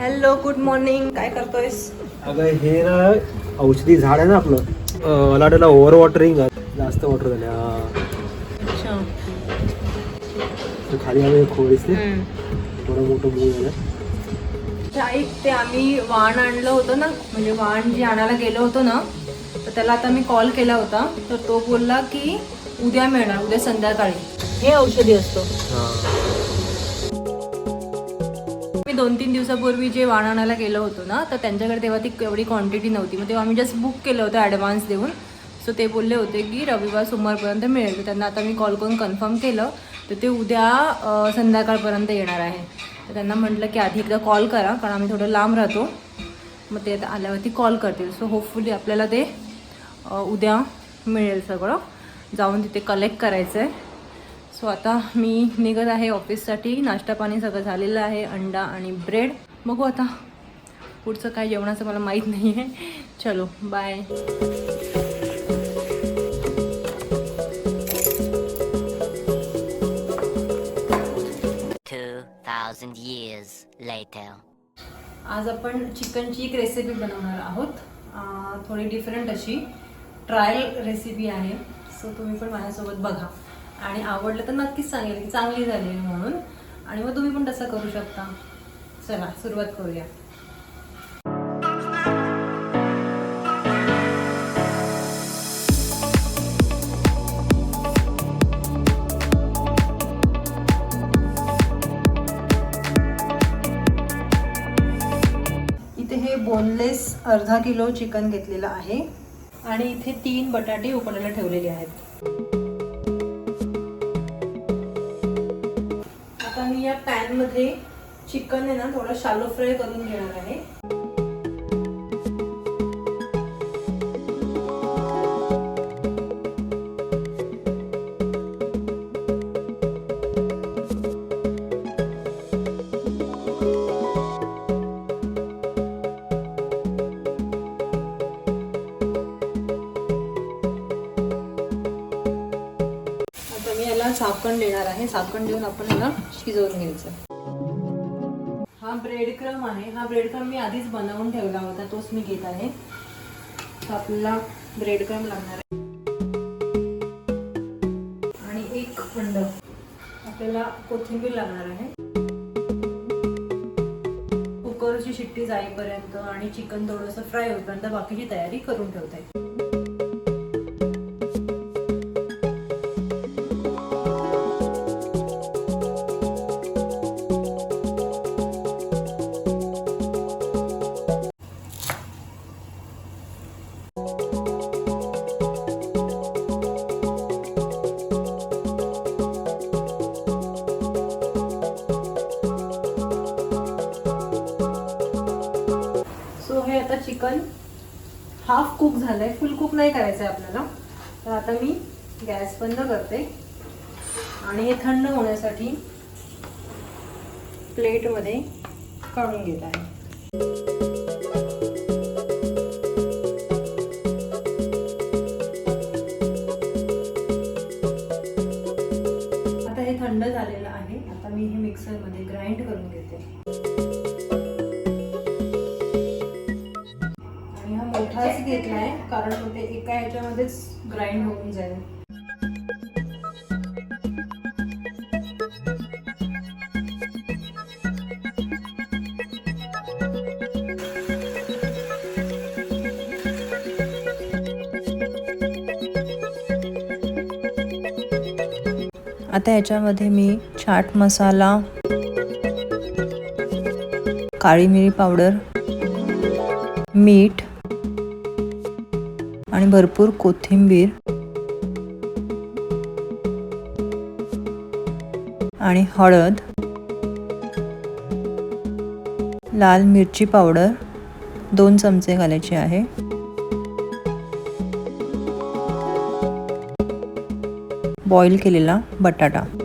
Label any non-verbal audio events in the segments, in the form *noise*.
Hello good morning काय करतोयस? अगं हे ना औषधी झाड आहे ना आपलं. अं, मला वाटलं ओव्हर वॉटरिंग जास्त वॉटर झाले हा खाली आम्ही खोडीचे थोडं मोठं मूळ झालं. ऐक ते आम्ही वाण आणलं होतं ना म्हणजे वाण जे आणायला गेलो होतो ना तर त्याला आता मी कॉल केला होता. तर तो बोलला की उद्या मिळणार उद्या संध्याकाळी. हे औषधी असतो. मी दोन तीन दिवसापूर्वी जे वाण आणायला गेलो होतो ना तर त्यांच्याकडे तेव्हा ती एवढी क्वांटिटी नव्हती. मग तेव्हा आम्ही जस्ट बुक केलं होतं ॲडव्हान्स देऊन. सो ते बोलले होते की रविवार सोमवारपर्यंत मिळेल. तर त्यांना आता मी कॉल करून कन्फर्म केलं. तर ते उद्या संध्याकाळपर्यंत येणार आहे. तर त्यांना म्हटलं की आधी एकदा कॉल करा कारण आम्ही थोडं लांब राहतो. मग ते आता आल्यावरती कॉल करतील. सो होपफुली आपल्याला ते उद्या मिळेल सगळं. जाऊन तिथे कलेक्ट करायचं आहे सो आता मी निघत आहे ऑफिससाठी. नाश्ता पाणी सगळं झालेलं आहे अंडा आणि ब्रेड बघू आता पुढचं काय जेवणाचं मला माहीत नाही आहे चलो बाय. आज आपण चिकनची एक रेसिपी बनवणार आहोत. थोडी डिफरंट अशी ट्रायल रेसिपी आहे. सो तुम्ही पण माझ्यासोबत बघा. आणि आवडलं तर नक्कीच सांगेल की चांगली झाली म्हणून. आणि मग तुम्ही पण तसं करू शकता. चला सुरुवात करूया. इथे हे बोनलेस अर्धा किलो चिकन घेतलेलं आहे. आणि इथे तीन बटाटे उकडायला ठेवलेले आहेत. मध्ये चिकन आहे ना थोडं शालो फ्राय करून घेणार आहे. झाकण देणार आहे. झाकण देऊन आपण याला शिजवून घ्यायचं. हा ब्रेड क्रम आहे. हा ब्रेड क्रम मी आधीच बनवून ठेवला होता. तोच मी घेत आहे. आपल्याला ब्रेड क्रम लागणार आहे. आणि एक अंड आपल्याला कोथिंबीर लागणार आहे. कुकरची शिट्टी जाईपर्यंत आणि चिकन थोडंसं फ्राय होईपर्यंत बाकीची तयारी करून ठेवता. येईल झालंय. फुल कुक नाही करायचं आहे आपल्याला. तर आता मी गॅस बंद करते. आणि हे थंड होण्यासाठी प्लेटमध्ये काढून घेत आहे. आता हे थंड झालेलं आहे. आता मी हे मिक्सरमध्ये ग्राइंड करून घेते. मोठाच घेतलाय कारण तो ते एका ह्याच्यामध्येच ग्राइंड होऊन जाईल. आता याच्यामध्ये मी चाट मसाला काळी मिरी पावडर मीठ आणि भरपूर कोथिंबीर. आणि हळद. लाल मिरची पावडर दोन चमचे घालायचे आहे. बॉईल केलेला बटाटा.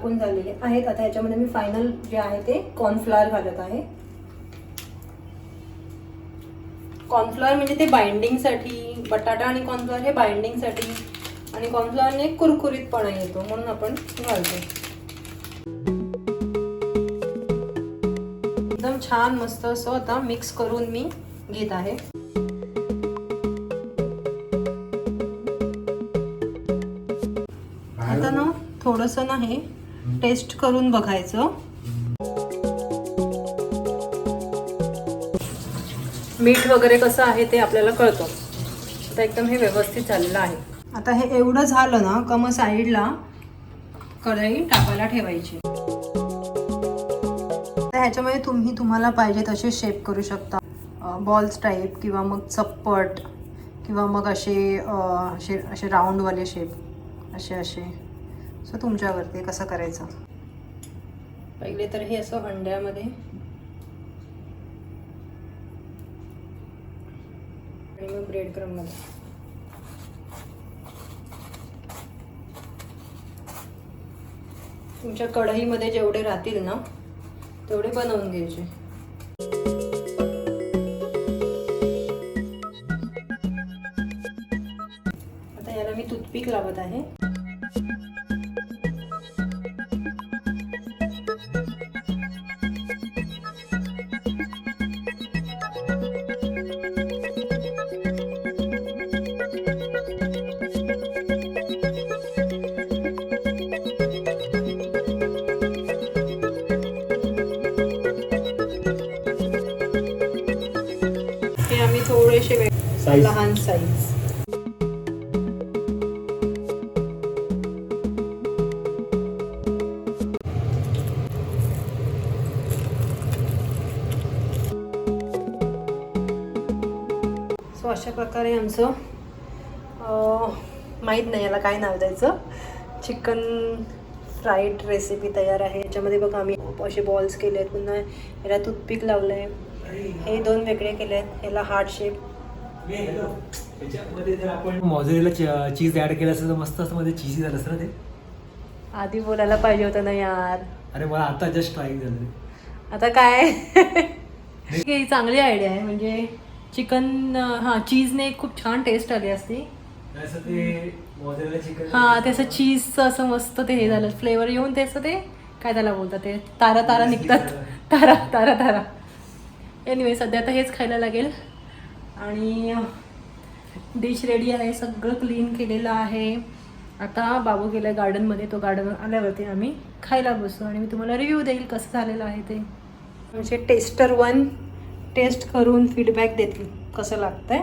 टाकून झालेले आहेत. आता ह्याच्यामध्ये मी फायनल जे आहे ते कॉर्नफ्लॉवर घालत आहे. कॉर्नफ्लॉवर म्हणजे ते बाइंडिंगसाठी बटाटा आणि कॉर्नफ्लॉवर हे बाइंडिंगसाठी आणि कॉर्नफ्लॉवरने कुरकुरीतपणा येतो म्हणून आपण घालतो. एकदम छान मस्त असं आता मिक्स करून मी घेत आहे. आता ना थोडंसं ना हे टेस्ट करून बघायचं. मीठ वगैरे कसं आहे ते आपल्याला कळतं. आता एकदम हे व्यवस्थित झालेलं आहे. आता हे एवढं झालं ना का मग साईडला कढई टाकायला ठेवायची. ह्याच्यामध्ये तुम्ही तुम्हाला पाहिजे तसे शेप करू शकता. बॉल्स टाईप किंवा मग चप्पट किंवा मग असे असे असे राऊंडवाले शेप असे असे. सो तुमच्यावरती कसं करायचं? पहिले तर हे असं हंड्यामध्ये. आणि मग ब्रेड क्रममध्ये तुमच्या कढईमध्ये जेवढे राहतील ना तेवढे बनवून घ्यायचे. आता याला मी तुथपीक लावत आहे. Size. लहान साईज सो अशा प्रकारे आमचं माहीत नाही याला काय नाव द्यायचं. चिकन फ्राईड रेसिपी तयार आहे. याच्यामध्ये बघा आम्ही असे बॉल्स केले आहेत पुन्हा याला टूथपिक लावलं आहे हे दोन वेगळे केले आहेत याला हार्ट शेप त्याच्यामध्ये जर आपण मॉझरेला चीज ऍड केलं असतं तर मस्त असं मध्ये चीजी झालं असतं ना ते. आधी बोलायला पाहिजे होतं ना यार. अरे मला आता जस्ट ट्राय झालं आता काय? ही चांगली आयडिया आहे. म्हणजे चिकन हां चीजने खूप छान टेस्ट आली असती. असं ते मॉझरेला चिकन हां त्याचं चीजचं असं मस्त ते हे झालं. फ्लेवर येऊन त्याचं ते काय त्याला बोलतात ते? तारा तारा निघतात. तारा तारा तारा. एनिवे सध्या आता हेच खायला लागेल. आणि डिश रेडी आहे सगळं क्लीन केलेलं आहे. आता बाबू गेला गार्डनमध्ये तो गार्डन आल्यावरती आम्ही खायला बसू आणि मी तुम्हाला रिव्ह्यू देईल कसं झालेलं आहे ते. म्हणजे टेस्टर वन टेस्ट करून फीडबॅक देतील कसं लागतंय.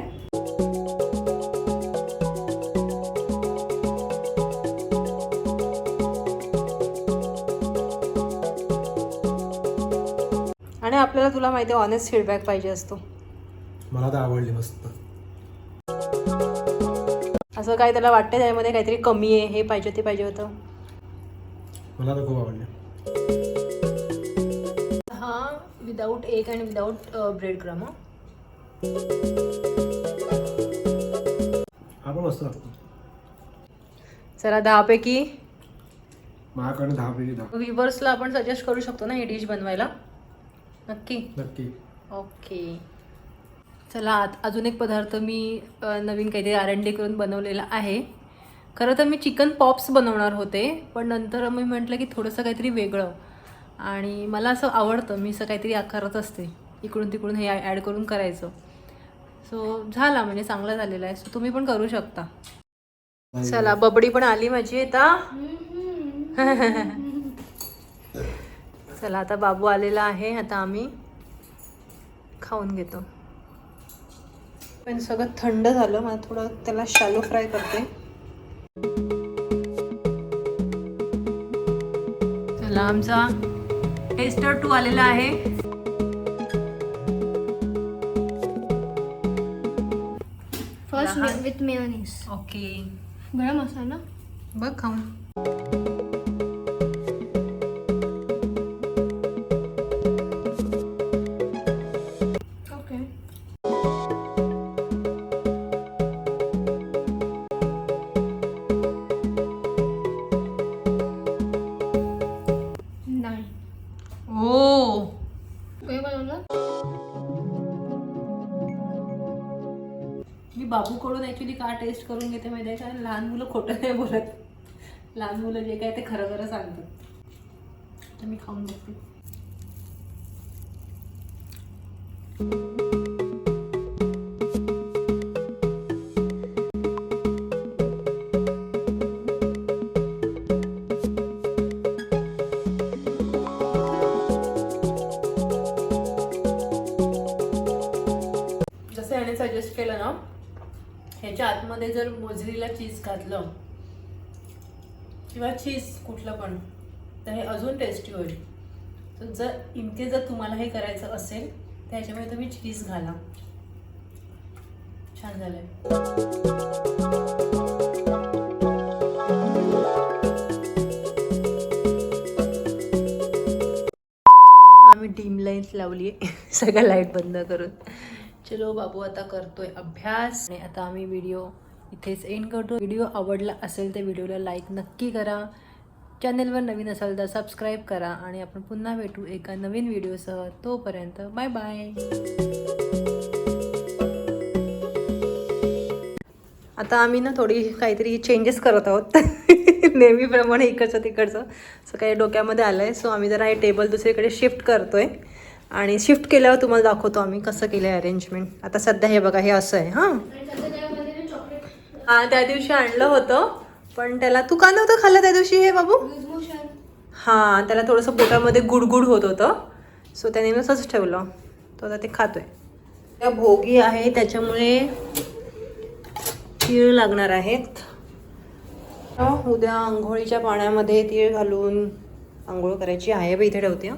आणि आपल्याला तुला माहिती आहे ऑनेस्ट फीडबॅक पाहिजे असतो. मला तर आवडली मस्त. असं काय त्याला वाटतं त्यामध्ये काहीतरी कमी आहे हे पाहिजे ते पाहिजे होतं? मला तर खूप आवडली. हा विदाऊट एग आणि विदाऊट ब्रेड क्रम हा. पण मस्त लागतो. चला दहापैकी? माझ्याकडे दहा. पैकी दहा विवर्सला आपण सजेस्ट करू शकतो ना ही डिश बनवायला? नक्की? नक्की. ओके चला आत अजून एक पदार्थ मी नवीन काहीतरी आरंडे करून बनवलेला आहे. खरं तर मी चिकन पॉप्स बनवणार होते पण नंतर मी म्हटलं की थोडंसं काहीतरी वेगळं. आणि मला असं आवडतं मी असं काहीतरी आकारत असते. इकडून तिकडून हे ॲड करून करायचं. सो झाला म्हणजे चांगला झालेला आहे. सो तुम्ही पण करू शकता. चला बबडी पण आली माझी आता. *laughs* चला आता बाबू आलेला आहे आता आम्ही खाऊन घेतो. पण सगळं थंड झालं. मला थोडं त्याला शालो फ्राय करते. चला आमचा टेस्टर टू आलेला आहे. Mi- with mayonnaise. ओके गरम मसाला. बघ खाऊन. ॲक्च्युली का टेस्ट करून घेते माहिती आहे कारण लहान मुलं खोटं नाही बोलत. लहान मुलं जे काय ते खरं खरं सांगतात. तर मी खाऊन बघते. ह्याच्या आतमध्ये जर मोजरीला चीज घातलं किंवा चीज कुठलं पण तर हे अजून टेस्टी होईल. तर जर इनके जर तुम्हाला हे करायचं असेल तर ह्याच्यामध्ये तुम्ही चीज घाला. छान झालंय. आम्ही डीम लाइट लावली आहे सगळ्या लाइट बंद करून. चलो बाबू आता करतोय अभ्यास. आणि आता आम्ही व्हिडिओ इथेच एंड करतो. व्हिडिओ आवडला असेल तर व्हिडिओला लाईक नक्की करा. चॅनेलवर नवीन असाल तर सबस्क्राईब करा. आणि आपण पुन्हा भेटू एका नवीन व्हिडिओसह तोपर्यंत बाय बाय आता आम्ही ना थोडी काहीतरी चेंजेस करत आहोत. *laughs* नेहमीप्रमाणे इकडचं तिकडचं. सो काही डोक्यामध्ये आलं आहे सो आम्ही जरा हे टेबल दुसरीकडे शिफ्ट करतो आहे आणि शिफ्ट केल्यावर तुम्हाला दाखवतो आम्ही कसं केलं आहे अरेंजमेंट आता सध्या हे बघा हे असं आहे हां? हां त्या दिवशी आणलं होतं पण त्याला तू का नव्हतं खाल्लं त्या दिवशी हे बाबू? हां त्याला थोडंसं पोटामध्ये गुडगुड होत होतं. सो त्याने नुसतंच ठेवलं. तो आता ते खातोय. त्या भोगी आहे त्याच्यामुळे तीळ लागणार आहेत. उद्या आंघोळीच्या पाण्यामध्ये तीळ घालून आंघोळ करायची आहे बी इथे ठेवते हां.